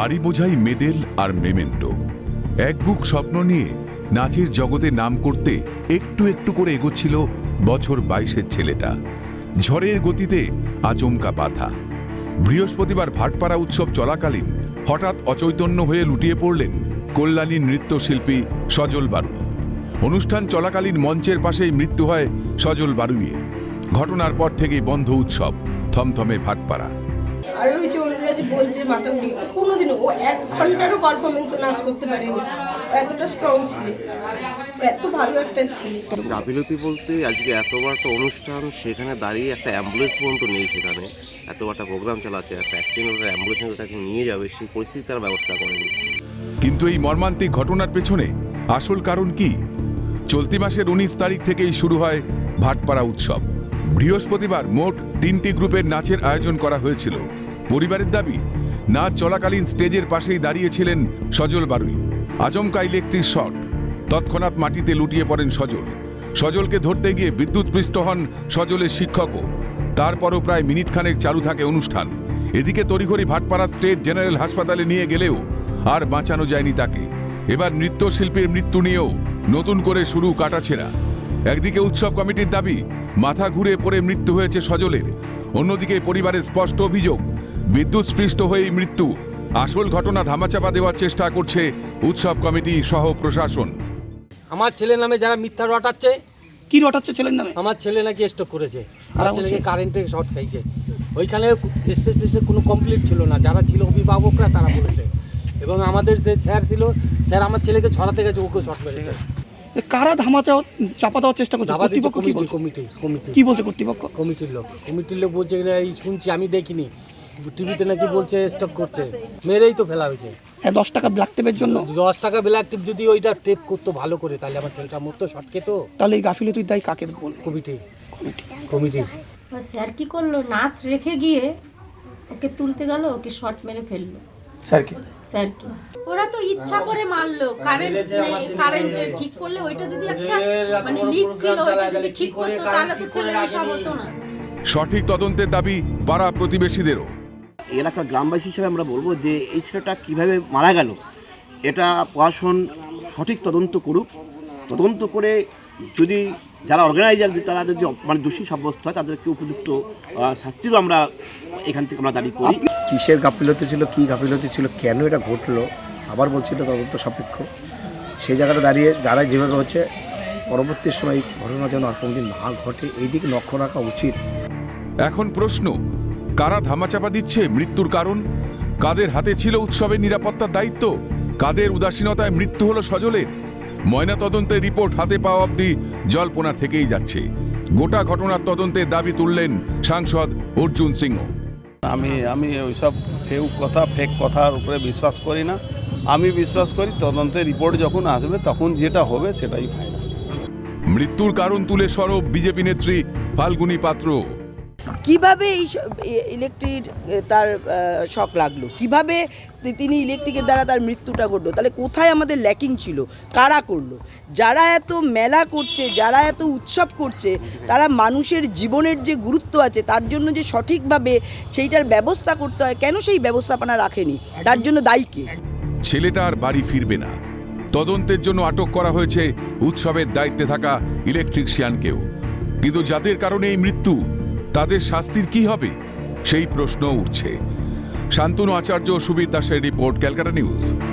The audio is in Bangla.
বাড়ি বোঝাই মেডেল আর মেমেন্টো। এক বুক স্বপ্ন নিয়ে নাচের জগতে নাম করতে একটু একটু করে এগোচ্ছিল বছর বাইশের ছেলেটা। ঝড়ের গতিতে আচমকা বাধা। বৃহস্পতিবার ভাটপাড়া উৎসব চলাকালীন হঠাৎ অচৈতন্য হয়ে লুটিয়ে পড়লেন কল্যাণী নৃত্যশিল্পী সজল বারু অনুষ্ঠান চলাকালীন মঞ্চের পাশেই মৃত্যু হয় সজল বারুইয়ের। ঘটনার পর থেকেই বন্ধ উৎসব, থমথমে ভাটপাড়া। আর রয়েছে অন্যরা যে বলছে মাথা কোনোদিনও ও এক ঘন্টারও পারফরমেন্স নাচ করতে পারে এতটা স্ট্রং ছিল। এত ভালো একটা ছিল। গাফিলতি বলতে আজকে এত বড় একটা অনুষ্ঠান সেখানে দাঁড়িয়ে একটা অ্যাম্বুলেন্স পর্যন্ত নেই সেখানে। এত বড় একটা প্রোগ্রাম চালাচ্ছে একটা অ্যাক্সিডেন্ট অ্যাম্বুলেন্স তাকে নিয়ে যাবে সেই পরিস্থিতি তার ব্যবস্থা করেনি। কিন্তু এই মর্মান্তিক ঘটনার পেছনে আসল কারণ কি? চলতি মাসের উনিশ তারিখ থেকেই শুরু হয় ভাটপাড়া উৎসব। বৃহস্পতিবার মোট তিনটি গ্রুপের নাচের আয়োজন করা হয়েছিল। পরিবারের দাবি, নাচ চলাকালীন স্টেজের পাশেই দাঁড়িয়েছিলেন সজল বারুই। আচমকা ইলেকট্রিক শট তৎক্ষণাৎ মাটিতে লুটিয়ে পড়েন সজল। সজলকে ধরতে গিয়ে বিদ্যুৎপৃষ্ট হন সজলের শিক্ষকও। তারপরও প্রায় মিনিট খানেক চালু থাকে অনুষ্ঠান। এদিকে তড়িঘড়ি ভাটপাড়া স্টেট জেনারেল হাসপাতালে নিয়ে গেলেও আর বাঁচানো যায়নি তাকে। এবার নৃত্যশিল্পীর মৃত্যু নিয়েও নতুন করে শুরু কাটাছেড়া। একদিকে উৎসব কমিটির দাবি মাথা ঘুরে পড়ে মৃত্যু হয়েছে সজলের। অন্যদিকে পরিবারের স্পষ্ট অভিযোগ বিদ্যুৎস্পৃষ্ট হয়েই মৃত্যু। আসল ঘটনা ধামাচাপা দেওয়ার চেষ্টা করছে উৎসব কমিটি সহ প্রশাসন। আমার ছেলের নামে যারা মিথ্যা রটাচ্ছে কি রটাচ্ছে ছেলের নামে? আমার ছেলে নাকি স্ট্রোক করেছে। আমার খারাপ ছেলেকে কারেন্টে শর্ট খাইছে। ওইখানে স্টেজ কোনো কমপ্লিট ছিল না। যারা ছিল অভিভাবকরা তারা বলেছে। এবং আমাদের যে স্যার ছিল স্যার আমার ছেলেকে ছড়াতে গেছে ওকে শর্ট মেরেছে। কারা ধামা চাও চাপা দেওয়ার চেষ্টা করছে? কর্তৃপক্ষ কি কমিটি বলছে? Committee committee. কি বলছে কর্তৃপক্ষ? কমিটির লোক। কমিটির লোক বলছে এগুলো এই শুনছি আমি দেখিনি। টিভিতে নাকি বলছে স্টক করছে। মেরেই তো ফেলা হয়েছে। হ্যাঁ দশ টাকা ব্ল্যাক টেপের জন্য। দশ টাকা ব্ল্যাক টিপ যদি ওইটা টেপ করতো ভালো করে তাহলে আমার ছেলেটা মতো শর্ট খেত তাহলে এই গাফিলতির দায় কাকে কমিটি। কমিটি। এবার স্যার কি করল? নাচ রেখে গিয়ে ওকে তুলতে গেল ওকে শর্ট মেরে ফেলল। স্যার কি? স্যার কি। ওরা তো ইচ্ছা করে মারলো কারেন্ট কারেন্টে ঠিক করলে ওইটা যদি একটা মানে লিক ছিল ওইটা যদি ঠিক করতো তাহলে তো ছেলে এসব হতো না। সঠিক তদন্তের দাবি পাড়া প্রতিবেশীদেরও। এলাকার গ্রামবাসী হিসেবে আমরা বলব যে এই ছেলেটা কীভাবে মারা গেল এটা প্রশাসন সঠিক তদন্ত করুক। তদন্ত করে যদি যারা অর্গানাইজার তারা যদি মানে দোষী সাব্যস্ত হয় তাদেরকে উপযুক্ত শাস্তিরও আমরা এখান থেকে আমরা দাবি করি। কিসের গাফিলতি ছিল কী গাফিলতি ছিল কেন এটা ঘটলো? আবার বলছি এটা তদন্ত সাপেক্ষ। সেই জায়গাটা দাঁড়িয়ে যারা যেভাবে হচ্ছে পরবর্তী সময় এই ঘটনা যেন আর কোনোদিন না ঘটে এই দিকে লক্ষ্য রাখা উচিত। এখন প্রশ্ন কারা ধামাচাপা দিচ্ছে মৃত্যুর কারণ? কাদের হাতে ছিল উৎসবের নিরাপত্তার দায়িত্ব? কাদের উদাসীনতায় মৃত্যু হলো সজলের? ময়না তদন্তের রিপোর্ট হাতে পাওয়া অবধি জল্পনা থেকেই যাচ্ছে। গোটা ঘটনার তদন্তের দাবি তুললেন সাংসদ অর্জুন সিংহ। আমি আমি ওইসব ফেক কথা ফেক কথার উপরে বিশ্বাস করি না। আমি বিশ্বাস করি তদন্তের রিপোর্ট যখন আসবে তখন যেটা হবে সেটাই ফাইনাল মৃত্যুর কারণ তুলে সরব বিজেপি নেত্রী ফাল্গুনী পাত্র। কীভাবে এই ইলেকট্রিক তার শখ লাগল? কীভাবে তিনি ইলেকট্রিকের দ্বারা তার মৃত্যুটা ঘটলো? তাহলে কোথায় আমাদের ল্যাকিং ছিল? কারা করল? যারা এত মেলা করছে যারা এত উৎসব করছে তারা মানুষের জীবনের যে গুরুত্ব আছে তার জন্য যে সঠিকভাবে সেইটার ব্যবস্থা করতে হয় কেন সেই ব্যবস্থাপনা রাখেনি? তার জন্য দায়ী কে? ছেলেটা আর বাড়ি ফিরবে না। তদন্তের জন্য আটক করা হয়েছে উৎসবের দায়িত্বে থাকা ইলেকট্রিশিয়ানকেও কিন্তু যাদের কারণে এই মৃত্যু তাদের শাস্তির কি হবে? সেই প্রশ্ন উঠছে। শান্তনু আচার্য সুবীর দাসের রিপোর্ট ক্যালকাটা নিউজ।